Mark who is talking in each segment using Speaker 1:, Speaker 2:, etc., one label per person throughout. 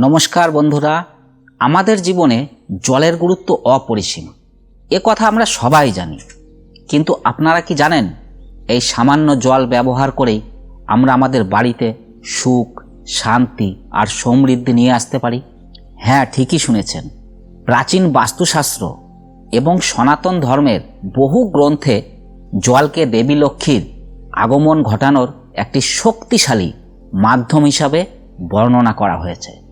Speaker 1: নমস্কার বন্ধুরা, আমাদের জীবনে জলের গুরুত্ব অপরিসীম। এ কথা আমরা সবাই জানি। কিন্তু আপনারা কি জানেন, এই সামান্য জল ব্যবহার করেই আমরা আমাদের বাড়িতে সুখ, শান্তি আর সমৃদ্ধি নিয়ে আসতে পারি? হ্যাঁ ঠিকই শুনেছেন। প্রাচীন বাস্তুশাস্ত্র এবং সনাতন ধর্মের বহু গ্রন্থে জলকে দেবী লক্ষ্মীর আগমন ঘটানোর একটি শক্তিশালী মাধ্যম হিসাবে বর্ণনা করা হয়েছে।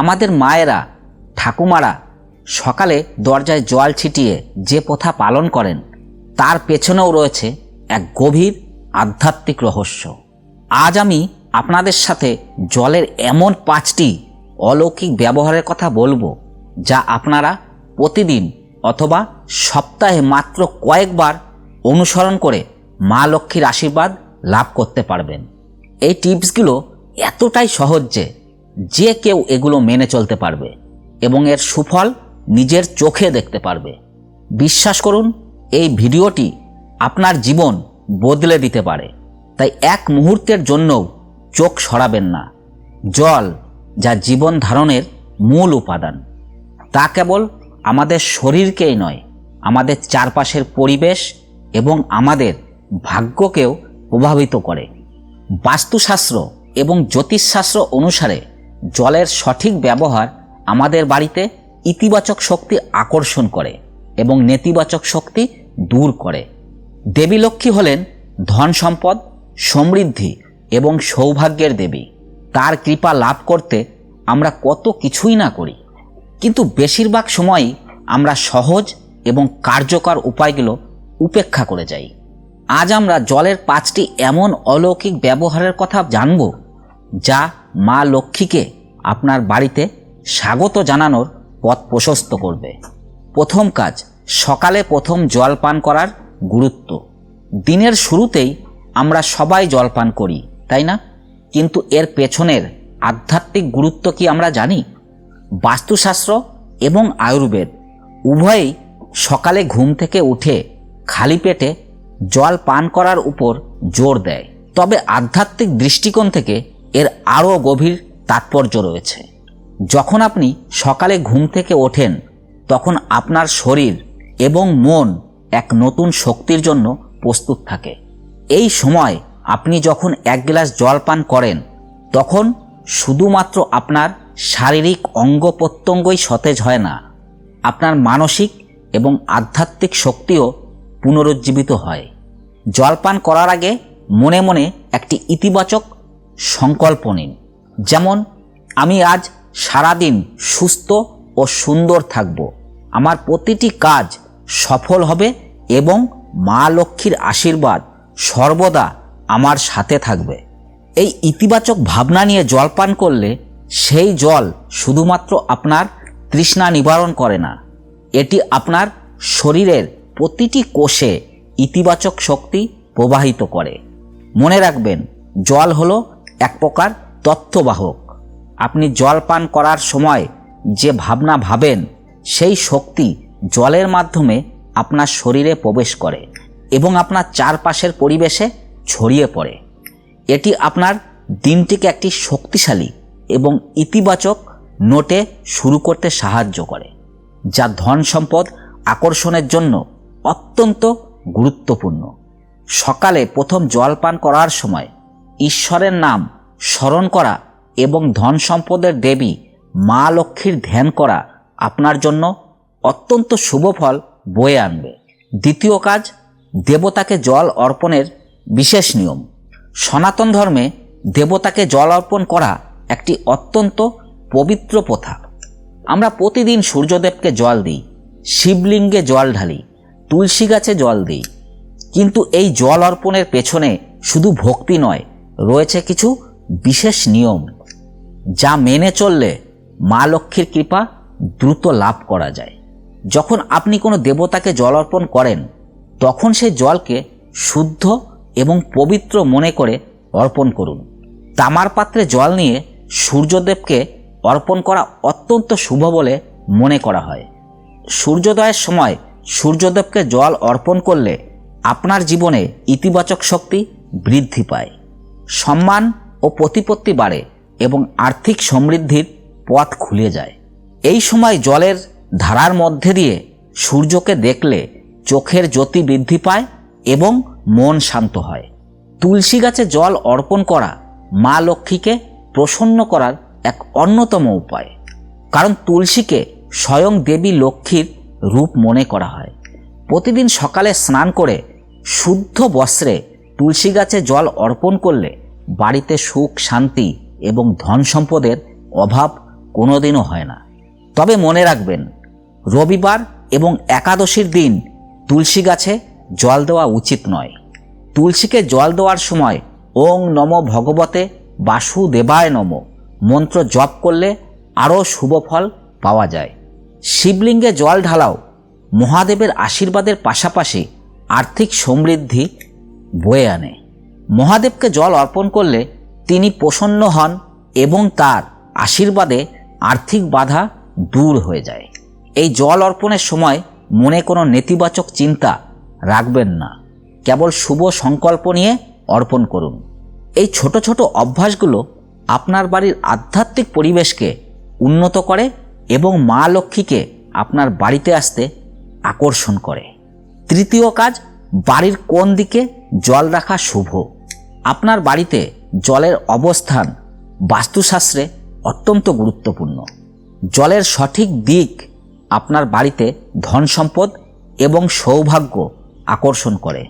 Speaker 1: আমাদের মায়েরা, ঠাকুমারা সকালে দরজায় জল ছিটিয়ে যে প্রথা পালন করেন, তার পেছনেও রয়েছে এক গভীর আধ্যাত্মিক রহস্য। আজ আমি আপনাদের সাথে জলের এমন পাঁচটি অলৌকিক ব্যবহারের কথা বলব, যা আপনারা প্রতিদিন অথবা সপ্তাহে মাত্র কয়েকবার অনুসরণ করে মা লক্ষ্মীর আশীর্বাদ লাভ করতে পারবেন। এই টিপসগুলো এতটাই সহজ যে যে কেউ এগুলো মেনে চলতে পারবে এবং এর সুফল নিজের চোখে দেখতে পারবে। বিশ্বাস করুন, এই ভিডিওটি আপনার জীবন বদলে দিতে পারে। তাই এক মুহূর্তের জন্যও চোখ সরাবেন না। জল যা জীবন ধারণের মূল উপাদান। তা কেবল আমাদের শরীরকেই নয়, আমাদের চারপাশের পরিবেশ এবং আমাদের ভাগ্যকেও প্রভাবিত করে। বাস্তুশাস্ত্র এবং জ্যোতিষশাস্ত্র অনুসারে জলের সঠিক ব্যবহার আমাদের বাড়িতে ইতিবাচক শক্তি আকর্ষণ করে এবং নেতিবাচক শক্তি দূর করে। দেবী লক্ষ্মী হলেন ধন সম্পদ, সমৃদ্ধি এবং সৌভাগ্যের দেবী। তার কৃপা লাভ করতে আমরা কত কিছুই না করি। কিন্তু বেশিরভাগ সময়ই আমরা সহজ এবং কার্যকর উপায়গুলো উপেক্ষা করে যাই। আজ আমরা জলের পাঁচটি এমন অলৌকিক ব্যবহারের কথা জানব যা মা লক্ষ্মীকে আপনার বাড়িতে স্বাগত জানানোর পথ প্রশস্ত করবে। প্রথম কাজ, সকালে প্রথম জল পান করার গুরুত্ব। দিনের শুরুতেই আমরা সবাই জল পান করি, তাই না? কিন্তু এর পেছনের আধ্যাত্মিক গুরুত্ব কি আমরা জানি? বাস্তুশাস্ত্র এবং আয়ুর্বেদ উভয়ই সকালে ঘুম থেকে উঠে খালি পেটে জল পান করার উপর জোর দেয়। তবে আধ্যাত্মিক দৃষ্টিকোণ থেকে এর আরও গভীর তাৎপর্য রয়েছে। যখন আপনি সকালে ঘুম থেকে ওঠেন, তখন আপনার শরীর এবং মন এক নতুন শক্তির জন্য প্রস্তুত থাকে। এই সময় আপনি যখন এক গ্লাস জল পান করেন, তখন শুধুমাত্র আপনার শারীরিক অঙ্গ প্রত্যঙ্গই সতেজ হয় না, আপনার মানসিক এবং আধ্যাত্মিক শক্তিও পুনরুজ্জীবিত হয়। জলপান করার আগে মনে মনে একটি ইতিবাচক সংকল্প নিন। যেমন, আমি আজ সারাদিন সুস্থ ও সুন্দর থাকব। আমার প্রতিটি কাজ সফল হবে এবং মা লক্ষ্মীর আশীর্বাদ সর্বদা আমার সাথে থাকবে। এই ইতিবাচক ভাবনা নিয়ে জল পান করলে সেই জল শুধুমাত্র আপনার তৃষ্ণা নিবারণ করে না, এটি আপনার শরীরের প্রতিটি কোষে ইতিবাচক শক্তি প্রবাহিত করে। মনে রাখবেন, জল হলো এক প্রকার তত্ত্ববাহক। আপনি জল পান করার সময় যে ভাবনা ভাবেন, সেই শক্তি জলের মাধ্যমে আপনার শরীরে প্রবেশ করে এবং আপনার চারপাশের পরিবেশে ছড়িয়ে পড়ে। এটি আপনার দিনটিকে একটি শক্তিশালী এবং ইতিবাচক নোটে শুরু করতে সাহায্য করে, যা ধন সম্পদ আকর্ষণের জন্য অত্যন্ত গুরুত্বপূর্ণ। সকালে প্রথম জল পান করার সময় ঈশ্বরের নাম স্মরণ করা এবং ধন সম্পদের দেবী মা লক্ষ্মীর ধ্যান করা আপনার জন্য অত্যন্ত শুভ ফল বয়ে আনবে। দ্বিতীয় কাজ, দেবতাকে জল অর্পণের বিশেষ নিয়ম। সনাতন ধর্মে দেবতাকে জল অর্পণ করা একটি অত্যন্ত পবিত্র প্রথা। আমরা প্রতিদিন সূর্যদেবকে জল দিই, শিবলিঙ্গে জল ঢালি, তুলসী গাছে জল দিই। কিন্তু এই জল অর্পণের পেছনে শুধু ভক্তি নয় রয়েছে কিছু বিশেষ নিয়ম যা মেনে চললে মা লক্ষ্মীর কৃপা দ্রুত লাভ করা যায়। যখন আপনি কোনো দেবতাকে জল অর্পণ করেন, তখন সেই জলকে শুদ্ধ এবং পবিত্র মনে করে অর্পণ করুন। তামার পাত্রে জল নিয়ে সূর্যদেবকে অর্পণ করা অত্যন্ত শুভ বলে মনে করা হয়। সূর্যোদয়ের সময় সূর্যদেবকে জল অর্পণ করলে আপনার জীবনে ইতিবাচক শক্তি বৃদ্ধি পায়। সম্মান ও প্রতিপত্তি বাড়ে এবং আর্থিক সমৃদ্ধির পথ খুলে যায়। এই সময় জলের ধারার মধ্যে দিয়ে সূর্যকে দেখলে চোখের জ্যোতি বৃদ্ধি পায় এবং মন শান্ত হয়। তুলসী গাছে জল অর্পণ করা মা লক্ষ্মীকে প্রসন্ন করার এক অন্যতম উপায়। কারণ তুলসীকে স্বয়ং দেবী লক্ষ্মীর রূপ মনে করা হয়। প্রতিদিন সকালে স্নান করে শুদ্ধ বস্ত্রে তুলসী গাছে জল অর্পণ করলে বাড়িতে সুখ, শান্তি এবং ধন সম্পদের অভাব কোনোদিনও হয় না। তবে মনে রাখবেন, রবিবার এবং একাদশীর দিন তুলসী গাছে জল দেওয়া উচিত নয়। তুলসীকে জল দেওয়ার সময় ওং নম ভগবতে বাসুদেবায় নম মন্ত্র জপ করলে আরও শুভ ফল পাওয়া যায়। শিবলিঙ্গে জল ঢালাও মহাদেবের আশীর্বাদের পাশাপাশি আর্থিক সমৃদ্ধি বয়ে আনে। মহাদেবকে জল অর্পণ করলে তিনি প্রসন্ন হন এবং তার আশীর্বাদে আর্থিক বাধা দূর হয়ে যায়। এই জল অর্পণের সময় মনে কোনো নেতিবাচক চিন্তা রাখবেন না। কেবল শুভ সংকল্প নিয়ে অর্পণ করুন। এই ছোট ছোট অভ্যাসগুলো আপনার বাড়ির আধ্যাত্মিক পরিবেশকে উন্নত করে এবং মা লক্ষ্মীকে আপনার বাড়িতে আসতে আকর্ষণ করে। তৃতীয় কাজ, বাড়ির কোন দিকে জল রাখা শুভ। আপনার বাড়িতে জলের অবস্থান বাস্তুশাস্ত্রে অত্যন্ত গুরুত্বপূর্ণ। জলের সঠিক দিক আপনার বাড়িতে ধন সম্পদ এবং সৌভাগ্য আকর্ষণ করে।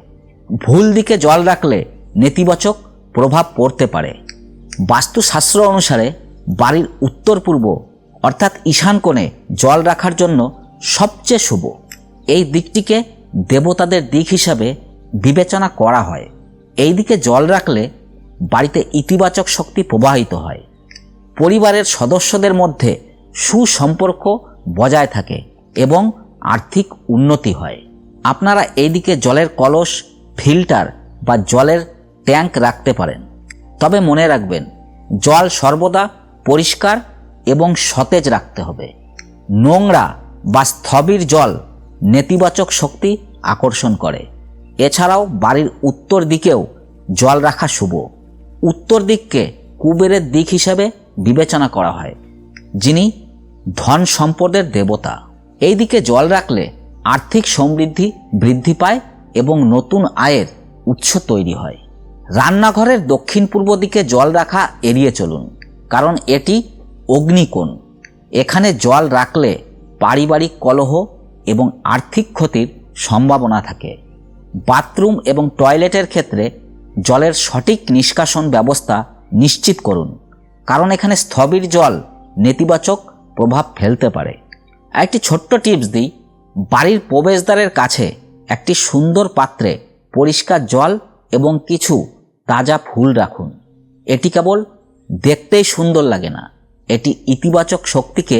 Speaker 1: ভুল দিকে জল রাখলে নেতিবাচক প্রভাব পড়তে পারে। বাস্তুশাস্ত্র অনুসারে বাড়ির উত্তর পূর্ব অর্থাৎ ঈশান কোণে জল রাখার জন্য সবচেয়ে শুভ। এই দিকটিকে দেবতাদের দিক হিসাবে বিবেচনা করা হয়। এই দিকে জল রাখলে বাড়িতে ইতিবাচক শক্তি প্রবাহিত হয়। পরিবারের সদস্যদের মধ্যে সুসম্পর্ক বজায় থাকে এবং আর্থিক উন্নতি হয়। আপনারা এইদিকে জলের কলস, ফিল্টার বা জলের ট্যাঙ্ক রাখতে পারেন। তবে মনে রাখবেন, জল সর্বদা পরিষ্কার এবং সতেজ রাখতে হবে। নোংরা বা স্থবির জল নেতিবাচক শক্তি আকর্ষণ করে। এছাড়াও বাড়ির উত্তর দিকেও জল রাখা শুভ। উত্তর দিককে কুবেরের দিক হিসাবে বিবেচনা করা হয়, যিনি ধন সম্পদের দেবতা। এই দিকে জল রাখলে আর্থিক সমৃদ্ধি বৃদ্ধি পায় এবং নতুন আয়ের উৎস তৈরি হয়। রান্নাঘরের দক্ষিণ পূর্ব দিকে জল রাখা এড়িয়ে চলুন, কারণ এটি অগ্নিকোণ। এখানে জল রাখলে পারিবারিক কলহ এবং আর্থিক ক্ষতির সম্ভাবনা থাকে। বাথরুম এবং টয়লেটের ক্ষেত্রে জলের সঠিক নিষ্কাশন ব্যবস্থা নিশ্চিত করুন, কারণ এখানে স্থবির জল নেতিবাচক প্রভাব ফেলতে পারে। একটি ছোট্ট টিপস দিই, বাড়ির প্রবেশদ্বারের কাছে একটি সুন্দর পাত্রে পরিষ্কার জল এবং কিছু তাজা ফুল রাখুন। এটি কেবল দেখতেই সুন্দর লাগে না, এটি ইতিবাচক শক্তিকে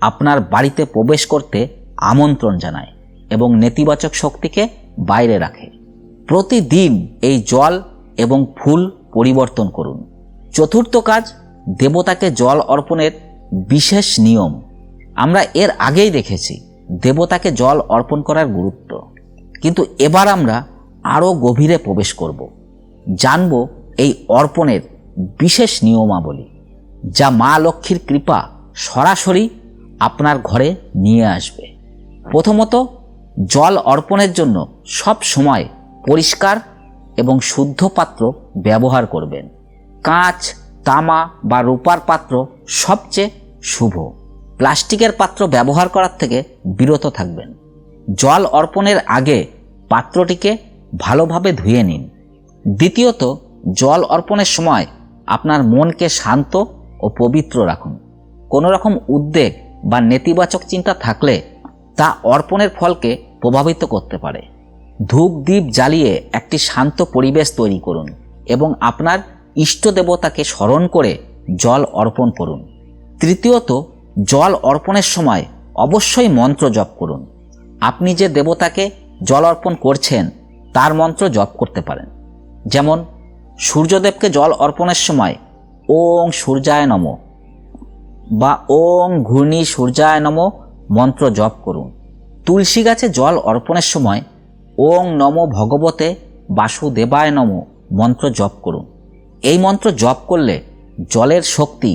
Speaker 1: আপনার বাড়িতে প্রবেশ করতে আমন্ত্রণ জানায় এবং নেতিবাচক শক্তিকে বাইরে রাখে। প্রতিদিন এই জল এবং ফুল পরিবর্তন করুন। চতুর্থ কাজ, দেবতাকে জল অর্পণের বিশেষ নিয়ম। আমরা এর আগেই দেখেছি, দেবতাকে জল অর্পণ করার গুরুত্ব। কিন্তু এবার আমরা আরও গভীরে প্রবেশ করব। জানব এই অর্পণের বিশেষ নিয়মাবলী, যা মা লক্ষ্মীর কৃপা সরাসরি আপনার ঘরে নিয়ে আসবে। প্রথমত জল অর্পণের জন্য সব সময় পরিষ্কার এবং শুদ্ধ পাত্র ব্যবহার করবেন। কাঁচ, তামা বা রূপার পাত্র সবচেয়ে শুভ। প্লাস্টিকের পাত্র ব্যবহার করার থেকে বিরত থাকবেন। জল অর্পণের আগে পাত্রটিকে ভালোভাবে ধুয়ে নিন। দ্বিতীয়ত, জল অর্পণের সময় আপনার মনকে শান্ত ও পবিত্র রাখুন। কোনো রকম উদ্বেগ বা নেতিবাচক চিন্তা থাকলে তা অর্পণের ফলকে প্রভাবিত করতে পারে। ধূপ দ্বীপ জ্বালিয়ে একটি শান্ত পরিবেশ তৈরি করুন এবং আপনার ইষ্ট দেবতাকে স্মরণ করে জল অর্পণ করুন। তৃতীয়ত, জল অর্পণের সময় অবশ্যই মন্ত্র জপ করুন। আপনি যে দেবতাকে জল অর্পণ করছেন, তার মন্ত্র জপ করতে পারেন। যেমন, সূর্যদেবকে জল অর্পণের সময় ওং সূর্যায় নম বা ওং ঘূর্ণি সূর্যায় নম মন্ত্র জপ করুন। তুলসী গাছে জল অর্পণের সময় ওং নম ভগবতে বাসুদেবায় নম মন্ত্র জপ করুন। এই মন্ত্র জপ করলে জলের শক্তি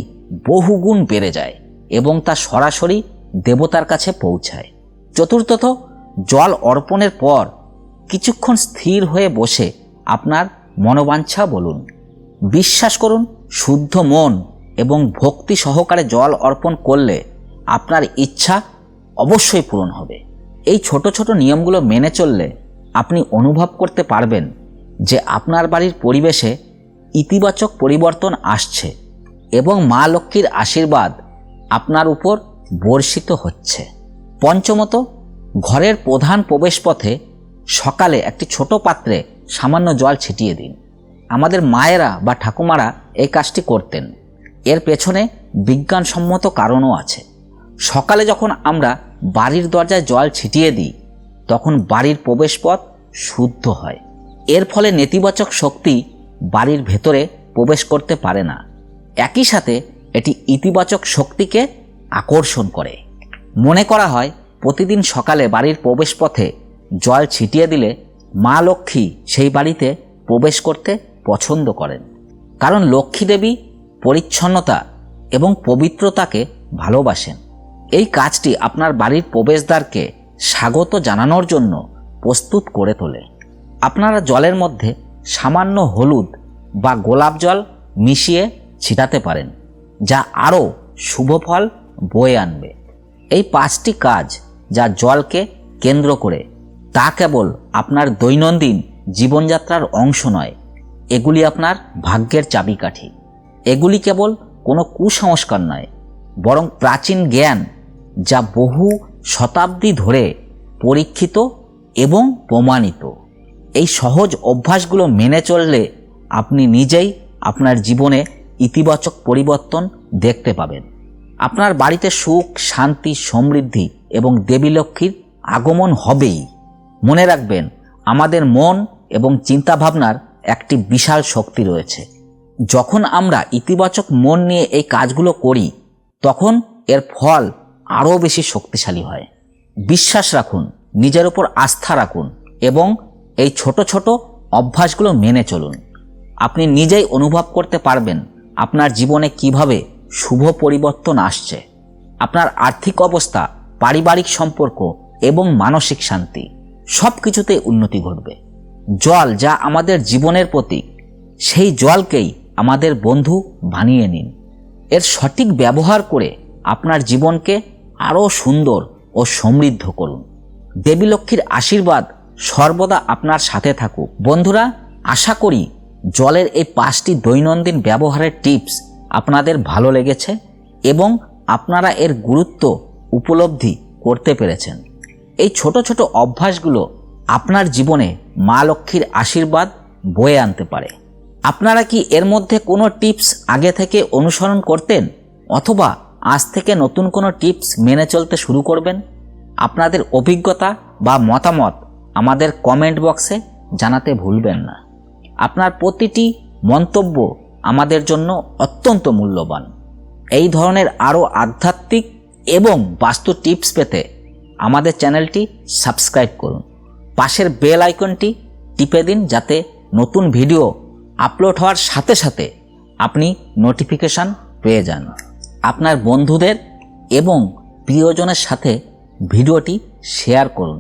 Speaker 1: বহুগুণ বেড়ে যায় এবং তা সরাসরি দেবতার কাছে পৌঁছায়। চতুর্থত, জল অর্পণের পর কিছুক্ষণ স্থির হয়ে বসে আপনার মনোবাঞ্ছা বলুন। বিশ্বাস করুন, শুদ্ধ মন এবং ভক্তি সহকারে জল অর্পণ করলে আপনার ইচ্ছা অবশ্যই পূরণ হবে। এই ছোট ছোট নিয়মগুলো মেনে চললে আপনি অনুভব করতে পারবেন যে আপনার বাড়ির পরিবেশে ইতিবাচক পরিবর্তন আসছে এবং মা লক্ষ্মীর আশীর্বাদ আপনার উপর বর্ষিত হচ্ছে। পঞ্চমত, ঘরের প্রধান প্রবেশপথে সকালে একটি ছোট পাত্রে সামান্য জল ছিটিয়ে দিন। আমাদের মায়েরা বা ঠাকুমারা এই কাজটি করতেন। এর পেছনে বিজ্ঞানসম্মত কারণও আছে। সকালে যখন আমরা বাড়ির দরজায় জল ছিটিয়ে দিই, তখন বাড়ির প্রবেশপথ শুদ্ধ হয়। এর ফলে নেতিবাচক শক্তি বাড়ির ভেতরে প্রবেশ করতে পারে না। একই সাথে এটি ইতিবাচক শক্তিকে আকর্ষণ করে। মনে করা হয়, প্রতিদিন সকালে বাড়ির প্রবেশপথে জল ছিটিয়ে দিলে মা লক্ষ্মী সেই বাড়িতে প্রবেশ করতে পছন্দ করেন। কারণ লক্ষ্মী দেবী পরিচ্ছন্নতা এবং পবিত্রতাকে ভালোবাসেন। এই কাজটি আপনার বাড়ির প্রবেশদ্বারকে স্বাগত জানানোর জন্য প্রস্তুত করে তোলে। আপনারা জলের মধ্যে সামান্য হলুদ বা গোলাপ জল মিশিয়ে ছিটাতে পারেন, যা আরও শুভ ফল বয়ে আনবে। এই পাঁচটি কাজ যা জলকে কেন্দ্র করে, তা কেবল আপনার দৈনন্দিন জীবনযাত্রার অংশ নয়, এগুলি আপনার ভাগ্যের চাবিকাঠি। এগুলি কেবল কোনো কুসংস্কার নয়, বরং প্রাচীন জ্ঞান যা বহু শতাব্দী ধরে পরীক্ষিত এবং প্রমাণিত। এই সহজ অভ্যাসগুলো মেনে চললে আপনি নিজেই আপনার জীবনে ইতিবাচক পরিবর্তন দেখতে পাবেন। আপনার বাড়িতে সুখ, শান্তি, সমৃদ্ধি এবং দেবী লক্ষ্মীর আগমন হবেই। মনে রাখবেন, আমাদের মন এবং চিন্তাভাবনার একটি বিশাল শক্তি রয়েছে। যখন আমরা ইতিবাচক মন নিয়ে এই কাজগুলো করি, তখন এর ফল আরও বেশি শক্তিশালী হয়। বিশ্বাস রাখুন, নিজের উপর আস্থা রাখুন এবং এই ছোট ছোট অভ্যাসগুলো মেনে চলুন। আপনি নিজেই অনুভব করতে পারবেন আপনার জীবনে কীভাবে শুভ পরিবর্তন আসছে। আপনার আর্থিক অবস্থা, পারিবারিক সম্পর্ক এবং মানসিক শান্তি সব কিছুতেই উন্নতি ঘটবে। জল যা আমাদের জীবনের প্রতীক, সেই জলকেই আমাদের বন্ধু বানিয়ে নিন। এর সঠিক ব্যবহার করে আপনার জীবনকে আরও সুন্দর ও সমৃদ্ধ করুন। দেবী লক্ষ্মীর আশীর্বাদ সর্বদা আপনার সাথে থাকুক। বন্ধুরা, আশা করি জলের এই পাঁচটি দৈনন্দিন ব্যবহারের টিপস আপনাদের ভালো লেগেছে এবং আপনারা এর গুরুত্ব উপলব্ধি করতে পেরেছেন। এই ছোট ছোট অভ্যাসগুলো আপনার জীবনে মা লক্ষ্মীর আশীর্বাদ বয়ে আনতে পারে। আপনারা কি এর মধ্যে কোনো টিপস আগে থেকে অনুসরণ করতেন? অথবা আজ থেকে নতুন কোনো টিপস মেনে চলতে শুরু করবেন? আপনাদের অভিজ্ঞতা বা মতামত আমাদের কমেন্ট বক্সে জানাতে ভুলবেন না। আপনার প্রতিটি মন্তব্য আমাদের জন্য অত্যন্ত মূল্যবান। এই ধরনের আরও আধ্যাত্মিক এবং বাস্তু টিপস পেতে আমাদের চ্যানেলটি সাবস্ক্রাইব করুন। পাশের বেল আইকনটি টিপে দিন যাতে নতুন ভিডিও আপলোড হওয়ার সাথে সাথে আপনি নোটিফিকেশান পেয়ে যান। আপনার বন্ধুদের এবং প্রিয়জনের সাথে ভিডিওটি শেয়ার করুন।